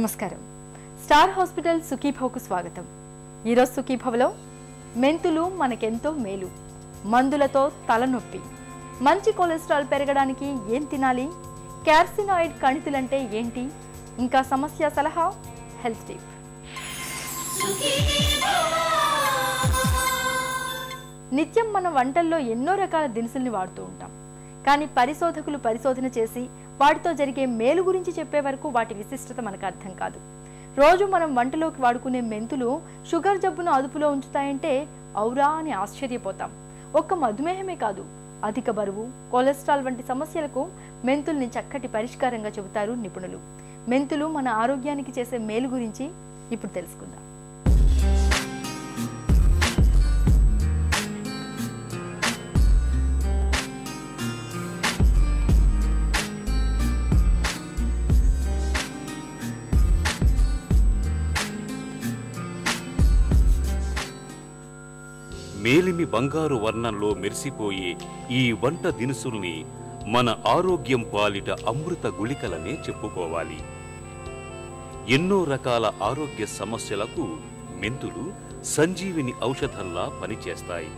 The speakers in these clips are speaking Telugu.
నమస్కారం. స్టార్ హాస్పిటల్ సుఖీభవకు స్వాగతం. ఈరోజు సుఖీభవలో మెంతులు మనకెంతో మేలు. మందులతో తలనొప్పి. మంచి కొలెస్ట్రాల్ పెరగడానికి ఏం తినాలి? క్యార్సినాయిడ్ కణితులంటే ఏంటి? ఇంకా సమస్య సలహా హెల్త్ టిప్. నిత్యం మన వంటల్లో ఎన్నో రకాల దినుసుల్ని వాడుతూ ఉంటాం. కానీ పరిశోధకులు పరిశోధన చేసి వాటితో జరిగే మేలు గురించి చెప్పే వరకు వాటి విశిష్టత మనకు అర్థం కాదు. రోజు మనం వంటలోకి వాడుకునే మెంతులు షుగర్ జబ్బును అదుపులో ఉంచుతాయంటే ఔరా అని ఆశ్చర్యపోతాం. ఒక్క మధుమేహమే కాదు అధిక బరువు కొలెస్ట్రాల్ వంటి సమస్యలకు మెంతుల్ని చక్కటి పరిష్కారంగా చెబుతారు నిపుణులు. మెంతులు మన ఆరోగ్యానికి చేసే మేలు గురించి ఇప్పుడు తెలుసుకుందాం. మేలిమి బంగారు వర్ణంలో మెరిసిపోయే ఈ వంట దినుసుల్ని మన ఆరోగ్యం పాలిట అమృత గుళికలనే చెప్పుకోవాలి. ఎన్నో రకాల ఆరోగ్య సమస్యలకు మెంతులు సంజీవిని ఔషధంలా పనిచేస్తాయి.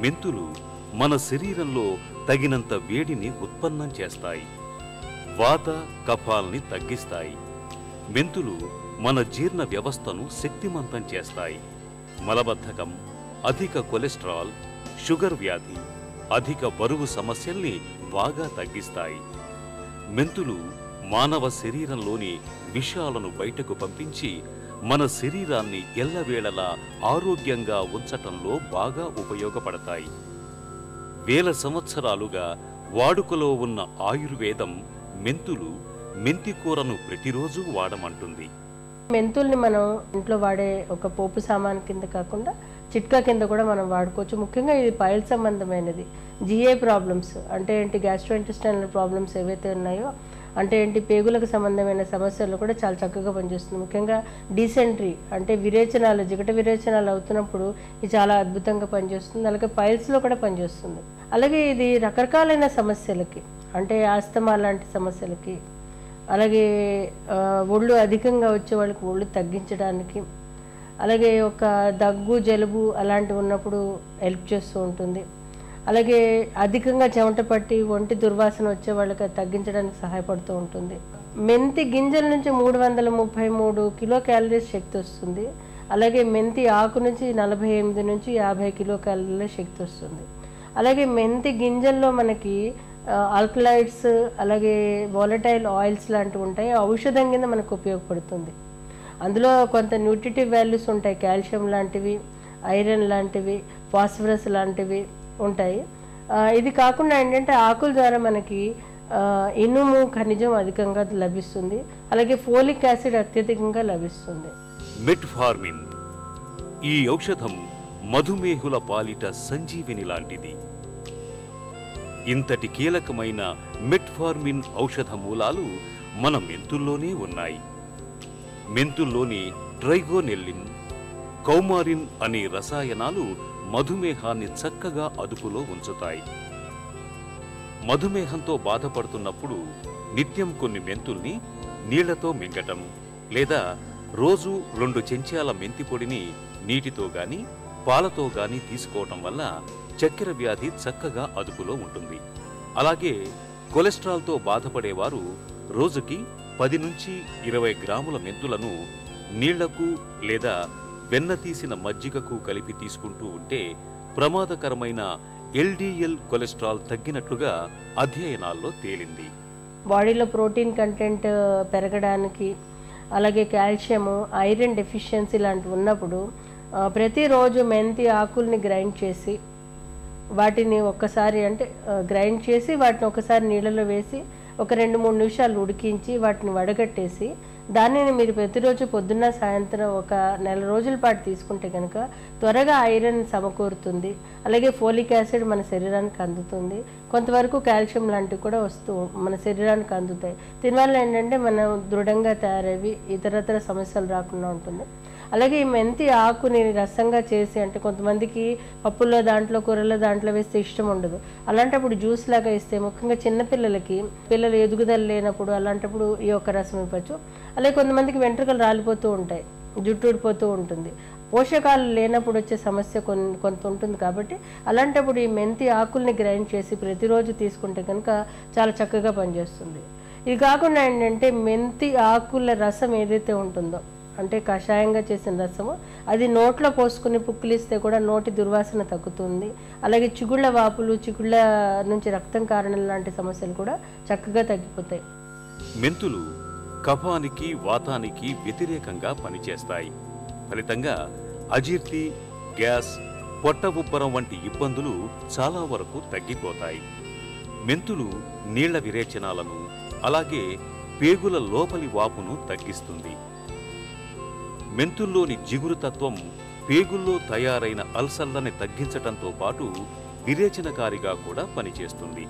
మెంతులు మన శరీరంలో తగినంత వేడిని ఉత్పన్నం చేస్తాయి. వాత కఫాల్ని తగ్గిస్తాయి. మెంతులు మన జీర్ణ వ్యవస్థను శక్తిమంతం చేస్తాయి. మలబద్ధకం అధిక కొలెస్ట్రాల్ షుగర్ వ్యాధి అధిక బరువు సమస్యల్ని బాగా తగ్గిస్తాయి. మెంతులు మానవ శరీరంలోని విషాలను బయటకు పంపించి మన శరీరాన్ని ఎల్లవేళలా ఆరోగ్యంగా ఉంచటంలో బాగా ఉపయోగపడతాయి. వేల సంవత్సరాలుగా వాడుకలో ఉన్న ఆయుర్వేదం మెంతులు మెంతికూరను ప్రతిరోజు వాడమంటుంది. మెంతుల్ని మనం ఇంట్లో వాడే ఒక పోపు సామాన్ కింద కాకుండా చిట్కా కింద కూడా మనం వాడుకోవచ్చు. ముఖ్యంగా ఇది పైల్ సంబంధమైనది. జిఏ ప్రాబ్లమ్స్ అంటే ఏంటి? గ్యాస్ట్రోఇంటెస్టైనల్ ప్రాబ్లమ్స్ ఏవైతే ఉన్నాయో అంటే ఏంటి? పేగులకు సంబంధమైన సమస్యలు కూడా చాలా చక్కగా పనిచేస్తుంది. ముఖ్యంగా డీసెంట్రీ అంటే విరేచనాలు జిగట విరేచనాలు అవుతున్నప్పుడు ఇది చాలా అద్భుతంగా పనిచేస్తుంది. అలాగే పైల్స్లో కూడా పనిచేస్తుంది. అలాగే ఇది రకరకాలైన సమస్యలకి అంటే ఆస్తమా లాంటి సమస్యలకి అలాగే ఒళ్ళు అధికంగా వచ్చే వాళ్ళకి ఒళ్ళు తగ్గించడానికి అలాగే ఒక దగ్గు జలుబు అలాంటివి ఉన్నప్పుడు హెల్ప్ చేస్తూ ఉంటుంది. అలాగే అధికంగా చెమట పట్టి ఒంటి దుర్వాసన వచ్చే వాళ్ళకి తగ్గించడానికి సహాయపడుతూ ఉంటుంది. మెంతి గింజల నుంచి మూడు వందల ముప్పై మూడు కిలో క్యాలరీస్ శక్తి వస్తుంది. అలాగే మెంతి ఆకు నుంచి నలభై ఎనిమిది నుంచి యాభై కిలో క్యాలరీల శక్తి వస్తుంది. అలాగే మెంతి గింజల్లో మనకి ఆల్కలైడ్స్ అలాగే వాలటైల్ ఆయిల్స్ లాంటివి ఉంటాయి. ఔషధం కింద మనకు ఉపయోగపడుతుంది. అందులో కొంత న్యూట్రిటివ్ వాల్యూస్ ఉంటాయి. కాల్షియం లాంటివి ఐరన్ లాంటివి ఫాస్ఫరస్ లాంటివి ఉంటాయి. ఇది కాకుండా ఏంటంటే ఆకుల ద్వారా మనకి ఇనుము ఖనిజం అధికంగా లభిస్తుంది. అలాగే ఫోలిక్ యాసిడ్ అత్యధికంగా లభిస్తుంది. మెట్ఫార్మిన్. ఈ ఔషధం మధుమేహుల పాలిట సంజీవిని లాంటిది. ఇంతటి కీలకమైన మెట్ఫార్మిన్ ఔషధ మూలాలు మన మెంతుల్లోనే ఉన్నాయి. మెంతుల్లోని ట్రైగోనెల్లిన్ కౌమారిన్ అనే రసాయనాలు మధుమేహాన్ని చక్కగా అదుపులో ఉంచుతాయి. మధుమేహంతో బాధపడుతున్నప్పుడు నిత్యం కొన్ని మెంతుల్ని నీళ్ళతో మింగటం లేదా రోజు రెండు చెంచాల మెంతి పొడిని నీటితో గాని పాలతో గాని తీసుకోవటం వల్ల చక్కెర వ్యాధి చక్కగా అదుపులో ఉంటుంది. అలాగే కొలెస్ట్రాల్తో బాధపడేవారు రోజుకి పది నుంచి ఇరవై గ్రాముల మెంతులను నీళ్ళకు లేదా వెన్న తీసిన మజ్జిగకు కలిపి తీసుకుంటూ ఉంటే ప్రమాదకరమైన ఎల్డిఎల్ కొలెస్ట్రాల్ తగ్గినట్లుగా అధ్యయనాల్లో తేలింది. బాడీలో ప్రోటీన్ కంటెంట్ పెరగడానికి అలాగే కాల్షియము ఐరన్ డెఫిషియన్సీ లాంటివి ఉన్నప్పుడు ప్రతిరోజు మెంతి ఆకుల్ని గ్రైండ్ చేసి వాటిని ఒక్కసారి అంటే గ్రైండ్ చేసి వాటిని ఒకసారి నీళ్ళలో వేసి ఒక రెండు మూడు నిమిషాలు ఉడికించి వాటిని వడగట్టేసి దానిని మీరు ప్రతిరోజు పొద్దున్న సాయంత్రం ఒక నెల రోజుల పాటు తీసుకుంటే కనుక త్వరగా ఐరన్ సమకూరుతుంది. అలాగే ఫోలిక్ యాసిడ్ మన శరీరానికి అందుతుంది. కొంతవరకు కాల్షియం లాంటివి కూడా వస్తూ మన శరీరానికి అందుతాయి. దీనివల్ల ఏంటంటే మనం దృఢంగా తయారవి ఇతరతర సమస్యలు రాకుండా ఉంటుంది. అలాగే ఈ మెంతి ఆకుని రసంగా చేసి అంటే కొంతమందికి పప్పుల్లో దాంట్లో కూరల్లో దాంట్లో వేస్తే ఇష్టం ఉండదు. అలాంటప్పుడు జ్యూస్ లాగా ఇస్తే ముఖ్యంగా చిన్నపిల్లలకి పిల్లలు ఎదుగుదల లేనప్పుడు అలాంటప్పుడు ఈ యొక్క రసం ఇవ్వచ్చు. అలాగే కొంతమందికి వెంట్రుకలు రాలిపోతూ ఉంటాయి జుట్టు ఊడిపోతూ ఉంటుంది. పోషకాలు లేనప్పుడు వచ్చే సమస్య కొన్ని కొంత ఉంటుంది కాబట్టి అలాంటప్పుడు ఈ మెంతి ఆకుల్ని గ్రైండ్ చేసి ప్రతిరోజు తీసుకుంటే కనుక చాలా చక్కగా పనిచేస్తుంది. ఇది కాకుండా ఏంటంటే మెంతి ఆకుల రసం ఏదైతే ఉంటుందో అంటే కషాయంగా చేసిన రసము అది నోట్లో పోసుకుని పుక్కిలిస్తే కూడా నోటి దుర్వాసన తగ్గుతుంది. అలాగే చిగుళ్ళ వాపులు చిగుళ్ళ నుంచి రక్తం కారణం లాంటి సమస్యలు కూడా చక్కగా తగ్గిపోతాయి. మెంతులు కఫానికి వాతానికి వ్యతిరేకంగా పనిచేస్తాయి. ఫలితంగా అజీర్తి గ్యాస్ పొట్ట ఉబ్బరం వంటి ఇబ్బందులు చాలా వరకు తగ్గిపోతాయి. మెంతులు నీళ్ళ విరేచనాలను అలాగే పేగుల లోపలి వాపును తగ్గిస్తుంది. మెంతుల్లోని జిగురు తత్వం పేగుల్లో తయారైన అల్సర్లని తగ్గించటంతో పాటు విరేచనకారిగా కూడా పనిచేస్తుంది.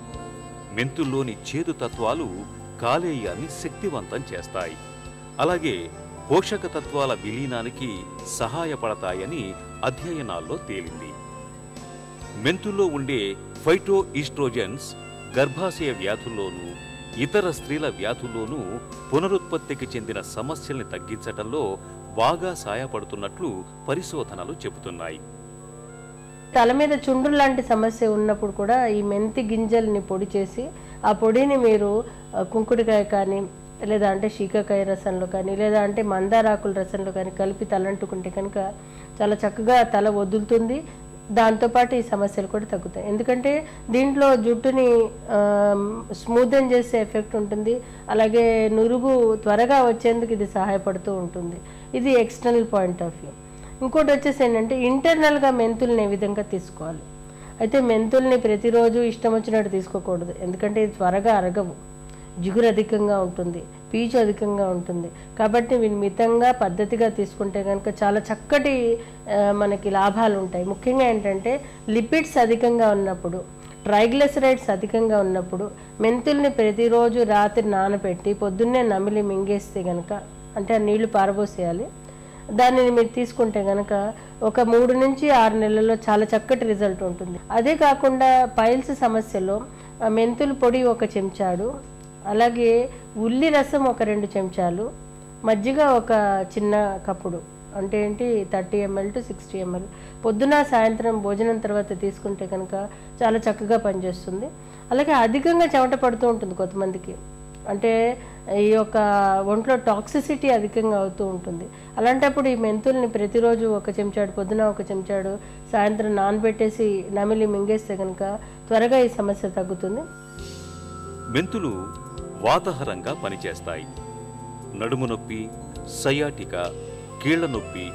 మెంతుల్లోని చేదు తత్వాలు కాలేయాన్ని శక్తివంతం చేస్తాయి. అలాగే పోషక తత్వాల విలీనానికి సహాయపడతాయని అధ్యయనాల్లో తేలింది. మెంతుల్లో ఉండే ఫైటో ఈస్ట్రోజెన్స్ గర్భాశయ వ్యాధుల్లోనూ ఇతర స్త్రీల వ్యాధుల్లోనూ పునరుత్పత్తికి చెందిన సమస్యల్ని తగ్గించటంలో బాగా సాయపడుతున్నట్లు పరిశోధనలు చెబుతున్నాయి. తల మీద చుండ్రు లాంటి సమస్య ఉన్నప్పుడు కూడా ఈ మెంతి గింజల్ని పొడి చేసి ఆ పొడిని మీరు కుంకుడికాయ కుంకుడుకాయ కానీ లేదా అంటే శీకాకాయ రసంలో కానీ లేదా అంటే మందారాకుల రసంలో కానీ కలిపి తలంటుకుంటే కనుక చాలా చక్కగా తల వదులుతుంది. దాంతోపాటు ఈ సమస్యలు కూడా తగ్గుతాయి. ఎందుకంటే దీంట్లో జుట్టుని స్మూదన్ చేసే ఎఫెక్ట్ ఉంటుంది. అలాగే నురుగు త్వరగా వచ్చేందుకు ఇది సహాయపడుతూ ఉంటుంది. ఇది ఎక్స్టర్నల్ పాయింట్ ఆఫ్ వ్యూ. ఇంకోటి వచ్చేసి ఏంటంటే ఇంటర్నల్గా మెంతుల్ని ఏ విధంగా తీసుకోవాలి? అయితే మెంతుల్ని ప్రతిరోజు ఇష్టం వచ్చినట్టు తీసుకోకూడదు. ఎందుకంటే ఇది త్వరగా అరగవు. జిగురు అధికంగా ఉంటుంది. పీచు అధికంగా ఉంటుంది. కాబట్టి వీళ్ళు మితంగా పద్ధతిగా తీసుకుంటే కనుక చాలా చక్కటి మనకి లాభాలు ఉంటాయి. ముఖ్యంగా ఏంటంటే లిపిడ్స్ అధికంగా ఉన్నప్పుడు ట్రైగ్లిసరైడ్స్ అధికంగా ఉన్నప్పుడు మెంతుల్ని ప్రతిరోజు రాత్రి నానబెట్టి పొద్దున్నే నమిలి మింగేస్తే కనుక అంటే ఆ నీళ్ళు పారబోసేయాలి. దానిని మీరు తీసుకుంటే కనుక ఒక మూడు నుంచి ఆరు నెలల్లో చాలా చక్కటి రిజల్ట్ ఉంటుంది. అదే కాకుండా పైల్స్ సమస్యలో మెంతులు మెంతుల పొడి ఒక చెంచాడు అలాగే ఉల్లి రసం ఒక రెండు చెంచాలు మజ్జిగ ఒక చిన్న కప్పుడు. అంటే ఏంటి? Thirty ML to sixty ML. పొద్దున సాయంత్రం భోజనం తర్వాత తీసుకుంటే కనుక చాలా చక్కగా పనిచేస్తుంది. అలాగే అధికంగా చెమట పడుతూ ఉంటుంది కొంతమందికి. అంటే ఈ యొక్క ఒంట్లో టాక్సిసిటీ అధికంగా అవుతూ ఉంటుంది. అలాంటప్పుడు ఈ మెంతుల్ని ప్రతిరోజు ఒక చెంచాడు పొద్దున ఒక చెంచాడు సాయంత్రం నానబెట్టేసి నమిలి మింగేస్తే కనుక త్వరగా ఈ సమస్య తగ్గుతుంది. మెంతులు వాతహరంగా పనిచేస్తాయి. నడుము నొప్పి సయాటిక కీళ్ళ నొప్పి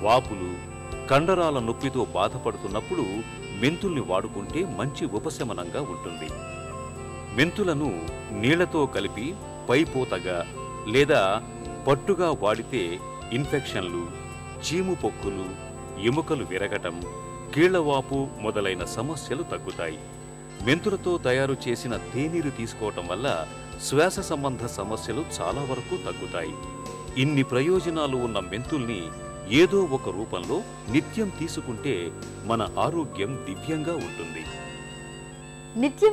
వాపులు కండరాల నొప్పితో బాధపడుతున్నప్పుడు మెంతుల్ని వాడుకుంటే మంచి ఉపశమనంగా ఉంటుంది. మెంతులను నీళ్ళతో కలిపి పైపోతగా లేదా పట్టుగా వాడితే ఇన్ఫెక్షన్లు చీము పొక్కులు ఎముకలు విరగటం కీళ్ళవాపు మొదలైన సమస్యలు తగ్గుతాయి. మెంతులతో తయారు చేసిన తేనీరు తీసుకోవటం వల్ల శ్వాస సంబంధ సమస్యలు చాలా వరకు తగ్గుతాయి. ఇన్ని ప్రయోజనాలు ఉన్న మెంతుల్ని ఏదో ఒక రూపంలో నిత్యం తీసుకుంటే మన ఆరోగ్యం దివ్యంగా ఉంటుంది. నిత్యం